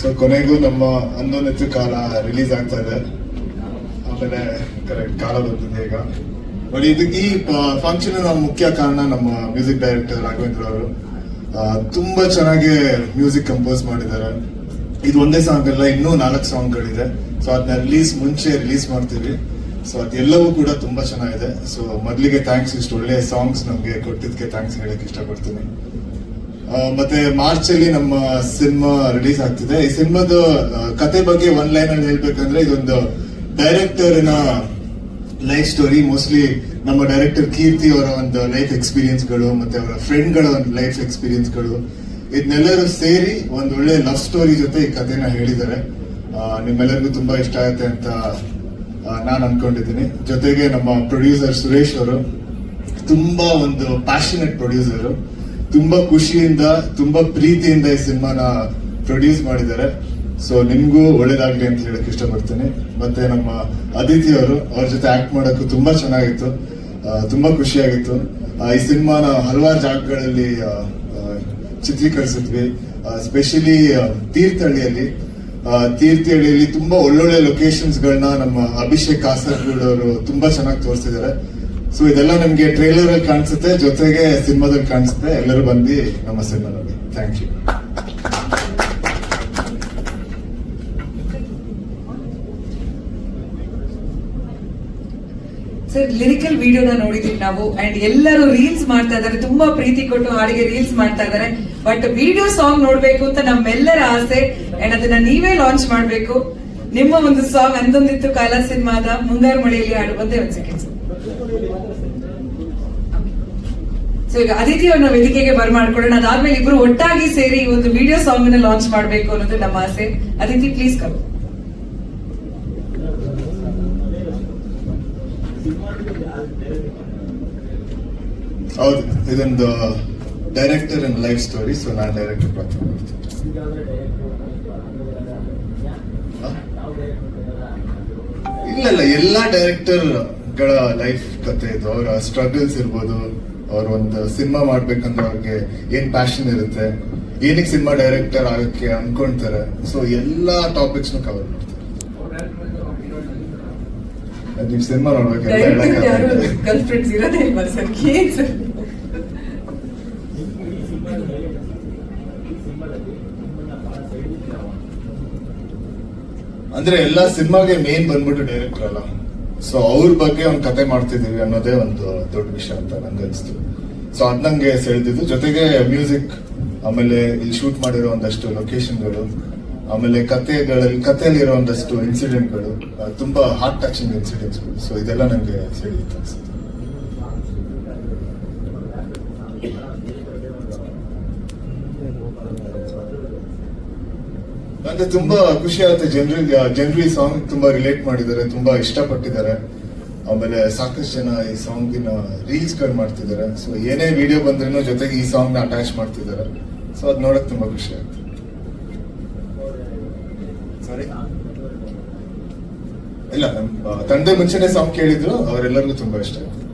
So ಕೊನೆಗೂ ನಮ್ಮ ಹನ್ನೊಂದತ್ತು ಕಾಲ ರಿಲೀಸ್ ಆಗ್ತಾ ಇದೆ. ಆಮೇಲೆ ಕರೆಕ್ಟ್ ಕಾಲ ಬರ್ತಿದೆ ಈಗ. ನೋಡಿ ಇದು ಈ ಫಂಕ್ಷನ್ ಮುಖ್ಯ ಕಾರಣ ನಮ್ಮ ಮ್ಯೂಸಿಕ್ ಡೈರೆಕ್ಟರ್ ರಾಘವೇಂದ್ರ ಅವರು. ತುಂಬಾ ಚೆನ್ನಾಗಿ ಮ್ಯೂಸಿಕ್ ಕಂಪೋಸ್ ಮಾಡಿದ್ದಾರೆ. ಇದು ಒಂದೇ ಸಾಂಗ್ ಅಲ್ಲ, ಇನ್ನೂ ನಾಲ್ಕು ಸಾಂಗ್ಗಳಿದೆ ಸೊ ಅದನ್ನ ರಿಲೀಸ್ ಮುಂಚೆ ರಿಲೀಸ್ ಮಾಡ್ತೀವಿ. ಸೊ ಅದೆಲ್ಲವೂ ಕೂಡ ತುಂಬಾ ಚೆನ್ನಾಗಿದೆ. ಸೊ ಮೊದಲಿಗೆ ಥ್ಯಾಂಕ್ಸ್ ಇಷ್ಟು ಒಳ್ಳೆ ಸಾಂಗ್ಸ್ ನಮಗೆ ಕೊಟ್ಟಿದ್ದಕ್ಕೆ ಥ್ಯಾಂಕ್ಸ್ ಹೇಳಕ್ ಇಷ್ಟಪಡ್ತೀನಿ. ಮತ್ತೆ ಮಾರ್ಚ್ ಅಲ್ಲಿ ನಮ್ಮ ಸಿನಿಮಾ ರಿಲೀಸ್ ಆಗ್ತಿದೆ. ಈ ಸಿನಿಮಾದ ಕತೆ ಬಗ್ಗೆ ಒನ್ ಲೈನ್ ಅಲ್ಲಿ ಹೇಳ್ಬೇಕಂದ್ರೆ ಇದೊಂದು ಡೈರೆಕ್ಟರ್ನ ಲೈಫ್ ಸ್ಟೋರಿ ಮೋಸ್ಟ್ಲಿ ನಮ್ಮ ಡೈರೆಕ್ಟರ್ ಕೀರ್ತಿ ಅವರ ಒಂದು ಲೈಫ್ ಎಕ್ಸ್ಪೀರಿಯನ್ಸ್ಗಳು ಮತ್ತೆ ಅವರ ಫ್ರೆಂಡ್ಗಳ ಒಂದು ಲೈಫ್ ಎಕ್ಸ್ಪೀರಿಯನ್ಸ್ಗಳು ಇದನ್ನೆಲ್ಲರೂ ಸೇರಿ ಒಂದು ಒಳ್ಳೆ ಲವ್ ಸ್ಟೋರಿ ಜೊತೆ ಈ ಕಥೆನ ಹೇಳಿದ್ದಾರೆ. ನಿಮ್ಮೆಲ್ಲರಿಗೂ ತುಂಬಾ ಇಷ್ಟ ಆಗುತ್ತೆ ಅಂತ ನಾನು ಅನ್ಕೊಂಡಿದ್ದೀನಿ. ಜೊತೆಗೆ ನಮ್ಮ ಪ್ರೊಡ್ಯೂಸರ್ ಸುರೇಶ್ ಅವರು, ತುಂಬಾ ಒಂದು ಪ್ಯಾಷನೆಟ್ ಪ್ರೊಡ್ಯೂಸರ್ ತುಂಬಾ ಖುಷಿಯಿಂದ, ತುಂಬಾ ಪ್ರೀತಿಯಿಂದ ಈ ಸಿನಿಮಾನ ಪ್ರೊಡ್ಯೂಸ್ ಮಾಡಿದ್ದಾರೆ. ಸೊ ನಿಮ್ಗೂ ಒಳ್ಳೇದಾಗ್ಲಿ ಅಂತ ಹೇಳಕ್ ಇಷ್ಟಪಡ್ತೀನಿ. ಮತ್ತೆ ನಮ್ಮ ಅದಿತಿ ಅವರು, ಅವ್ರ ಜೊತೆ ಆಕ್ಟ್ ಮಾಡೋಕ್ಕೂ ತುಂಬಾ ಚೆನ್ನಾಗಿತ್ತು. ತುಂಬಾ ಖುಷಿಯಾಗಿತ್ತು. ಈ ಸಿನಿಮಾನ ಹಲವಾರು ಜಾಗಗಳಲ್ಲಿ ಚಿತ್ರೀಕರಿಸಿದ್ವಿ. ಸ್ಪೆಷಲಿ ತೀರ್ಥಹಳ್ಳಿಯಲ್ಲಿ. ತೀರ್ಥಹಳ್ಳಿಯಲ್ಲಿ ತುಂಬಾ ಒಳ್ಳೊಳ್ಳೆ ಲೊಕೇಶನ್ಸ್ ಗಳನ್ನ ನಮ್ಮ ಅಭಿಷೇಕ್ ಕಾಸರಗೂಡ್ ಅವರು ತುಂಬಾ ಚೆನ್ನಾಗಿ ತೋರಿಸಿದ್ದಾರೆ. ಸೊ ಇದೆಲ್ಲ ನಮ್ಗೆ ಟ್ರೈಲರ್ ಅಲ್ಲಿ ಕಾಣಿಸುತ್ತೆ, ಜೊತೆಗೆ ಸಿನಿಮಾದಲ್ಲಿ ಕಾಣಿಸುತ್ತೆ. ಎಲ್ಲರೂ ಬಂದು ನಮ್ಮ ಸಿನಿಮಾದಲ್ಲಿ ಥ್ಯಾಂಕ್ ಯು ಸರ್ ಲಿರಿಕಲ್ ವಿಡಿಯೋನ ನೋಡಿದೀವಿ ನಾವು ಅಂಡ್ ಎಲ್ಲರೂ ರೀಲ್ಸ್ ಮಾಡ್ತಾ ಇದಾರೆ ತುಂಬಾ ಪ್ರೀತಿ ಕೊಟ್ಟು ಹಾಡಿಗೆ ರೀಲ್ಸ್ ಮಾಡ್ತಾ ಇದಾರೆ ಬಟ್ ವಿಡಿಯೋ ಸಾಂಗ್ ನೋಡ್ಬೇಕು ಅಂತ ನಮ್ಮೆಲ್ಲರ ಆಸೆ ಅಂಡ್ ಅದನ್ನ ನೀವೇ ಲಾಂಚ್ ಮಾಡ್ಬೇಕು. ನಿಮ್ಮ ಒಂದು ಸಾಂಗ್ ಅಂದೊಂದಿತ್ತು ಕಾಲ ಸಿನಿಮಾದ, ಮುಂಗಾರು ಮಳೆಯಲ್ಲಿ ಹಾಡು ಒಂದೇ ಒಂದ್ ಸೆಕೆಂಡ್ ಸೊ ಈಗ ಅದಿತಿ ಅವ್ರನ್ನ ವೇದಿಕೆಗೆ ಬರ್ಮಾಡ್ಕೊಳ್ಳೋಣ. ಅದಾದ್ಮೇಲೆ ಇಬ್ರು ಒಟ್ಟಾಗಿ ಸೇರಿ ಒಂದು ವಿಡಿಯೋ ಸಾಂಗ್ನ ಲಾಂಚ್ ಮಾಡ್ಬೇಕು ಅನ್ನೋದು ನಮ್ಮ ಆಸೆ. ಅದಿತಿ ಪ್ಲೀಸ್ ಕಮ್ ಹೌದು, ಇದೊಂದು director and life story so ನಾನು ಡೈರೆಕ್ಟರ್ ಮಾಡ್ತೀನಿ ಇಲ್ಲ ಇಲ್ಲ, ಎಲ್ಲ ಡೈರೆಕ್ಟರ್ ಗಳ ಲೈಫ್ ಕತೆ ಇದು ಅವರ ಸ್ಟ್ರಗಲ್ಸ್ ಇರ್ಬೋದು ಅವ್ರ ಒಂದು ಸಿನಿಮಾ ಮಾಡ್ಬೇಕಂದ್ರೆ ಅವ್ರಿಗೆ ಏನ್ ಪ್ಯಾಷನ್ ಇರುತ್ತೆ ಏನಕ್ಕೆ ಸಿನಿಮಾ ಡೈರೆಕ್ಟರ್ ಆಗಕ್ಕೆ ಅನ್ಕೊಂತಾರೆ ಸೊ ಎಲ್ಲಾ ಟಾಪಿಕ್ಸ್ ಕವರ್ ಮಾಡ್ತಾರೆ. ನೀವು ಸಿನಿಮಾ ನೋಡ್ಬೇಕು ಅಂದ್ರೆ ಎಲ್ಲಾ ಸಿನಿಮಾಗೆ ಮೇನ್ ಬಂದ್ಬಿಟ್ಟು ಡೈರೆಕ್ಟರ್ ಅಲ್ಲ. ಸೊ ಅವ್ರ ಬಗ್ಗೆ ಒಂದು ಕತೆ ಮಾಡ್ತಿದೀವಿ ಅನ್ನೋದೇ ಒಂದು ದೊಡ್ಡ ವಿಷಯ ಅಂತ ನಂಗೆ ಅನಿಸ್ತು. ಸೊ ಅದ್ ನಂಗೆ ಸೆಳೆದಿದ್ದು. ಜೊತೆಗೆ ಮ್ಯೂಸಿಕ್, ಆಮೇಲೆ ಇಲ್ಲಿ ಶೂಟ್ ಮಾಡಿರೋ ಒಂದಷ್ಟು ಲೊಕೇಶನ್ಗಳು, ಆಮೇಲೆ ಕತೆಗಳಲ್ಲಿ ಕಥೆಯಲ್ಲಿರೋ ಒಂದಷ್ಟು ಇನ್ಸಿಡೆಂಟ್ಗಳು ತುಂಬಾ ಹಾರ್ಟ್ ಟಚಿಂಗ್ ಇನ್ಸಿಡೆಂಟ್ಸ್ಗಳು. ಸೊ ಇದೆಲ್ಲ ನಂಗೆ ಸೆಳೆಯುತ್ತೆ ನಂಗೆ ತುಂಬಾ ಖುಷಿ ಆಗುತ್ತೆ. ಜನರಿಗೆ ಜನರು ಸಾಂಗ್ ತುಂಬಾ ರಿಲೇಟ್ ಮಾಡಿದ್ದಾರೆ, ತುಂಬಾ ಇಷ್ಟಪಟ್ಟಿದ್ದಾರೆ. ಆಮೇಲೆ ಸಾಕಷ್ಟು ಜನ ಈ ಸಾಂಗಿನ ರೀಲ್ಸ್ಗಳು ಮಾಡ್ತಿದ್ದಾರೆ. ಸೊ ಏನೇ ವಿಡಿಯೋ ಬಂದ್ರೂ ಜೊತೆಗೆ ಈ ಸಾಂಗ್ನ ಅಟ್ಯಾಚ್ ಮಾಡ್ತಿದ್ದಾರೆ. ಸೊ ಅದ್ ನೋಡಕ್ ತುಂಬಾ ಖುಷಿ ಆಗುತ್ತೆ. ಸಾರಿ ಇಲ್ಲ ನಮ್ಮ ತಂದೆ ಮುಂಚೆನೆ ಸಾಂಗ್ ಕೇಳಿದ್ರು, ಅವರೆಲ್ಲರಿಗೂ ತುಂಬಾ ಇಷ್ಟ ಆಯ್ತು